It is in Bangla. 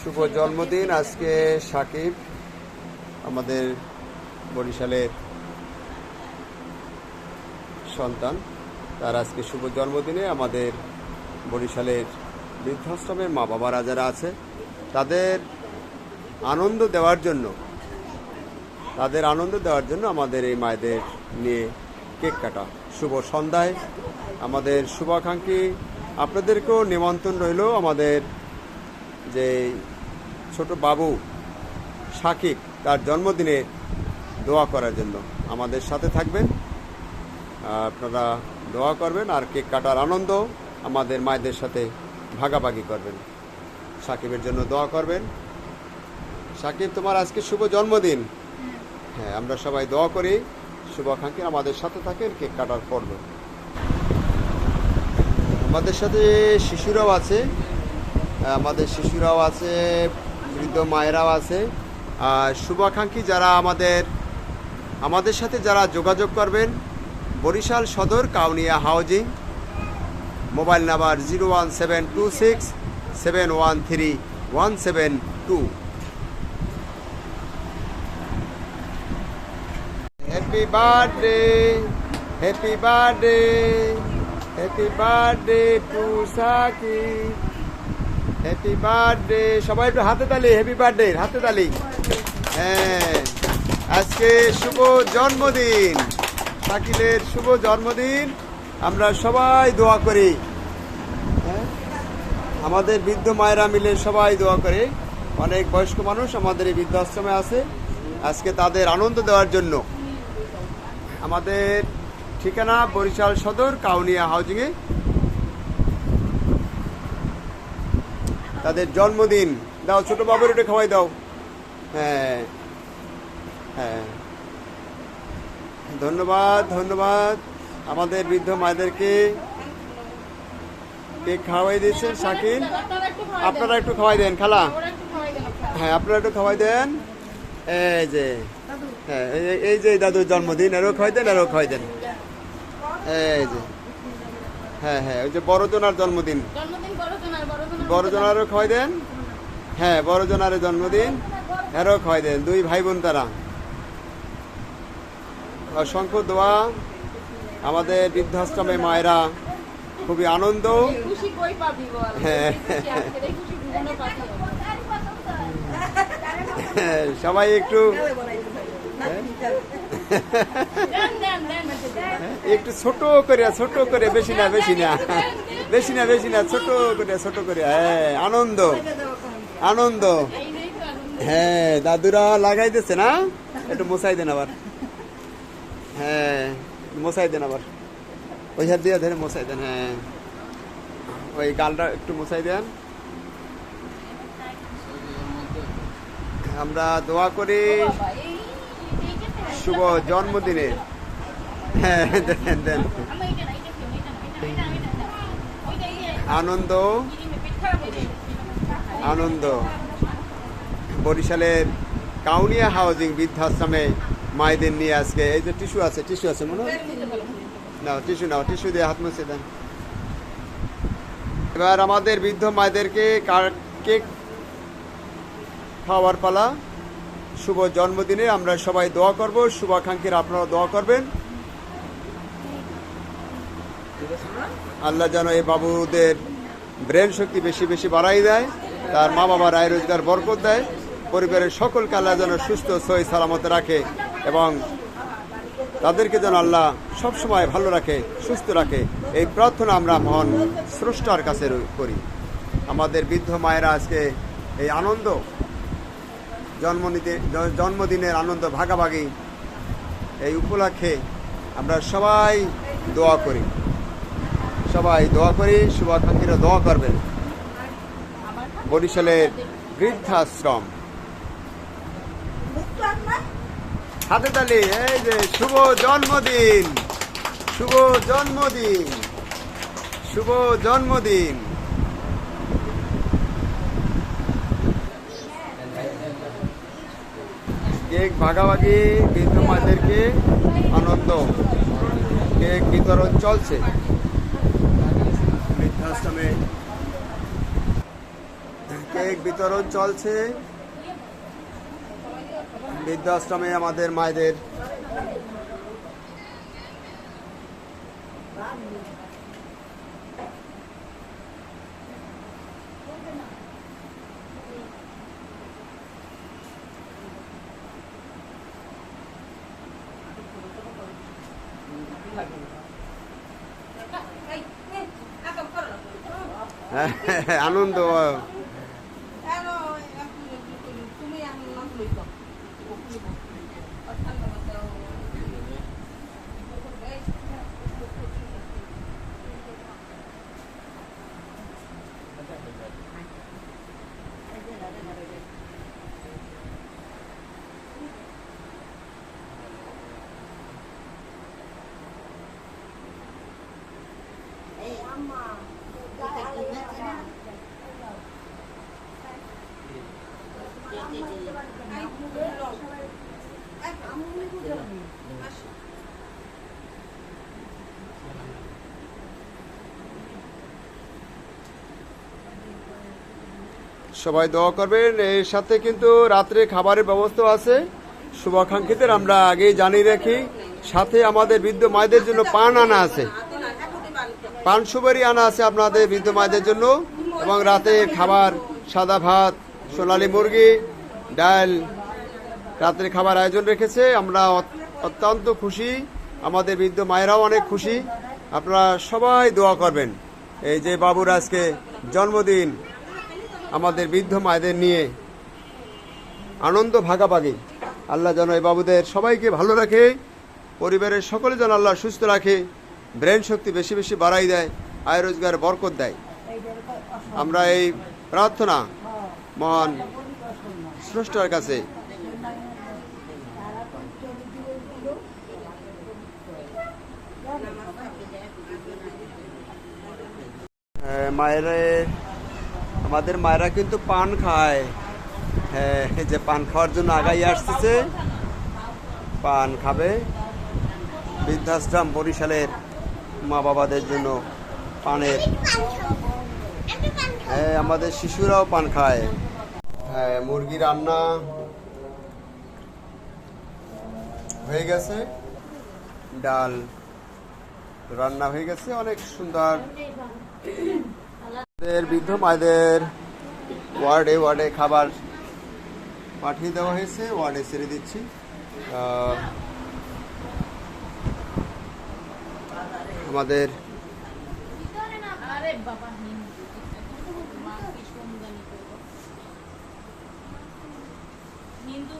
শুভ জন্মদিন। আজকে সাকিব আমাদের বরিশালের সন্তান। তার আজকে শুভ জন্মদিনে আমাদের বরিশালের বৃদ্ধাশ্রমের মা বাবারা যারা আছে, তাদের আনন্দ দেওয়ার জন্য, তাদের আনন্দ দেওয়ার জন্য আমাদের এই মায়েদের নিয়ে কেক কাটা। শুভ সন্ধ্যায় আমাদের শুভাকাঙ্ক্ষী, আপনাদেরকেও নিমন্ত্রণ রইল আমাদের যে ছোট বাবু সাকিব তার জন্মদিনে দোয়া করার জন্য আমাদের সাথে থাকবেন। আপনারা দোয়া করবেন আর কেক কাটার আনন্দ আমাদের মায়েদের সাথে ভাগাভাগি করবেন। সাকিবের জন্য দোয়া করবেন। সাকিব, তোমার আজকে শুভ জন্মদিন। হ্যাঁ আমরা সবাই দোয়া করি। শুভাকাঙ্ক্ষী আমাদের সাথে থাকেন, কেক কাটার পর্ব। আমাদের সাথে শিশুরাও আছে। আমাদের শিশুরাও আছে, বৃদ্ধ মায়েরাও আছে। আর শুভাকাঙ্ক্ষী যারা আমাদের আমাদের সাথে যারা যোগাযোগ করবেন, বরিশাল সদর Kaunia housing, mobile number zero one seven two six seven one three one seven two. Happy birthday happy birthday happy birthday to happy birthday সবাই একটু হাতে তালি হ্যাপি বার্থডে হাতে তালি। হ্যাঁ আজকে শুভ জন্মদিন। শাকিলের শুভ জন্মদিন। আমরা সবাই দোয়া করি। হ্যাঁ? আমাদের বৃদ্ধ মায়েরা মিলে সবাই দোয়া করে। অনেক বয়স্ক মানুষ আমাদের এই বৃদ্ধাশ্রমে আছে। আজকে তাদের আনন্দ দেওয়ার জন্য। আমাদের ঠিকানা বরিশাল সদর, কাউনিয়া হাউজিংয়ে। তাদের জন্মদিন। দাও, ছোট বাবুর একটু খাওয়াই দাও। হ্যাঁ হ্যাঁ। ধন্যবাদ ধন্যবাদ। আমাদের বৃদ্ধ মায়েদেরকে খাওয়াই দিয়েছেন, শাকিল। আপনারা একটু খাওয়াই দেন, খালা। হ্যাঁ আপনারা একটু খাওয়াই দেন। এই যে হ্যাঁ এই- যে দাদুর জন্মদিন এরও খাওয়াই দেন এরও খাওয়াই দেন। এই যে হ্যাঁ হ্যাঁ ওই যে বড়জনার জন্মদিন। বড়জনারও খাওয়াই দেন? হ্যাঁ বড়জনার জন্মদিন এরও খাওয়াই দেন দুই ভাই বোন তারা। অসংখ্য দোয়া আমাদের বৃদ্ধাশ্রমে মায়েরা খুবই আনন্দ। হ্যাঁ। হ্যাঁ, সবাই একটু একটু ছোট করে ছোট করে বেশি না বেশি না। বেশি না বেশি না, ছোট করে ছোট করে হ্যাঁ আনন্দ। আনন্দ। হ্যাঁ দাদুরা লাগাইতেছে না? একটু মশাই দেন আবার। হ্যাঁ মশাই দেন আবার। ওই হাত দিয়ে ধরে মশাই দেন হ্যাঁ। ওই গালটা একটু মশাই দেন। আমরা দোয়া করি। শুভ জন্মদিনে। হ্যাঁ আনন্দ। আনন্দ। বরিশালের কাউনিয়া হাউজিং বৃদ্ধাশ্রমে মায়েদের নিয়ে আজকে, এই যে টিস্যু আছে টিস্যু আছে, মনে হয়? নাও, টিস্যু নাও, টিস্যু দিয়ে হাত মুছে দেন। এবার আমাদের বৃদ্ধ মায়েদেরকে কেক খাওয়ার পালা। শুভ জন্মদিনে আমরা সবাই দোয়া করব। শুভাকাঙ্ক্ষীরা আপনারা দোয়া করবেন। আল্লাহ যেন এই বাবুদের ব্রেন শক্তি বেশি বেশি বাড়াই দেয়, তার মা বাবার আয় রোজগার বরকত দেয়, পরিবারের সকলকে আল্লাহ যেন সুস্থ সই সালামত রাখে এবং তাদেরকে যেন আল্লাহ সবসময় ভালো রাখে, সুস্থ রাখে। এই প্রার্থনা আমরা মহান স্রষ্টার কাছে করি। আমাদের বৃদ্ধ মায়েরা আজকে এই আনন্দ জন্ম নিতে জন্মদিনের আনন্দ ভাগাভাগি এই উপলক্ষে আমরা সবাই দোয়া করি। সবাই দোয়া করি, শুভাকাঙ্ক্ষীরা দোয়া করবেন। বরিশালের বৃদ্ধাশ্রম। হাতে তালি, এই যে শুভ জন্মদিন শুভ জন্মদিন শুভ জন্মদিন। কেক ভাগাভাগি বৃদ্ধ মাদেরকে আনন্দ। কেক বিতরণ চলছে। বৃদ্ধাশ্রমে। কেক বিতরণ চলছে। বৃদ্ধাশ্রমে আমাদের মায়েদের আনন্দ সবাই দোয়া করবেন। এর সাথে কিন্তু রাত্রে খাবারের ব্যবস্থা আছে। শুভাকাঙ্ক্ষীদের আমরা আগেই জানিয়ে রাখি। সাথে আমাদের বৃদ্ধ মায়েদের জন্য পান আনা আছে। পান সুপারি আনা আছে আপনাদের বৃদ্ধ মায়েদের জন্য এবং রাতে খাবার, সাদা ভাত, সোনালি মুরগি, ডাল, রাত্রে খাবার আয়োজন রেখেছে। আমরা অত্যন্ত খুশি। আমাদের বৃদ্ধ মায়েরাও অনেক খুশি। আপনারা সবাই দোয়া করবেন। এই যে বাবুর আজকে জন্মদিন, আমাদের বৃদ্ধ মায়েদের নিয়ে আনন্দ ভাগাভাগি। আল্লাহ যেন এই বাবুদের সবাইকে ভালো রাখে, পরিবারের সকলে যেন আল্লাহ সুস্থ রাখে। ব্রেন শক্তি বেশি বেশি বাড়াই দেয় আয় রোজগার বরকত দেয়। আমরা এই প্রার্থনা মহান স্রষ্টার কাছে হ্যাঁ, মায়ের আমাদের মায়েরা কিন্তু পান খায়। হ্যাঁ যে পান খাওয়ার জন্য আগাই আসতেছে। পান খাবে বৃদ্ধাশ্রম বরিশালের মা বাবাদের জন্য পানের। হ্যাঁ আমাদের শিশুরাও পান খায়। হ্যাঁ মুরগি রান্না হয়ে গেছে। ডাল রান্না হয়ে গেছে, অনেক সুন্দর। বৃদ্ধ মায়েদের ওয়ার্ডে ওয়ার্ডে খাবার পাঠিয়ে দেওয়া হয়েছে, ওয়ার্ডে ছেড়ে দিচ্ছি। আমাদের হিন্দু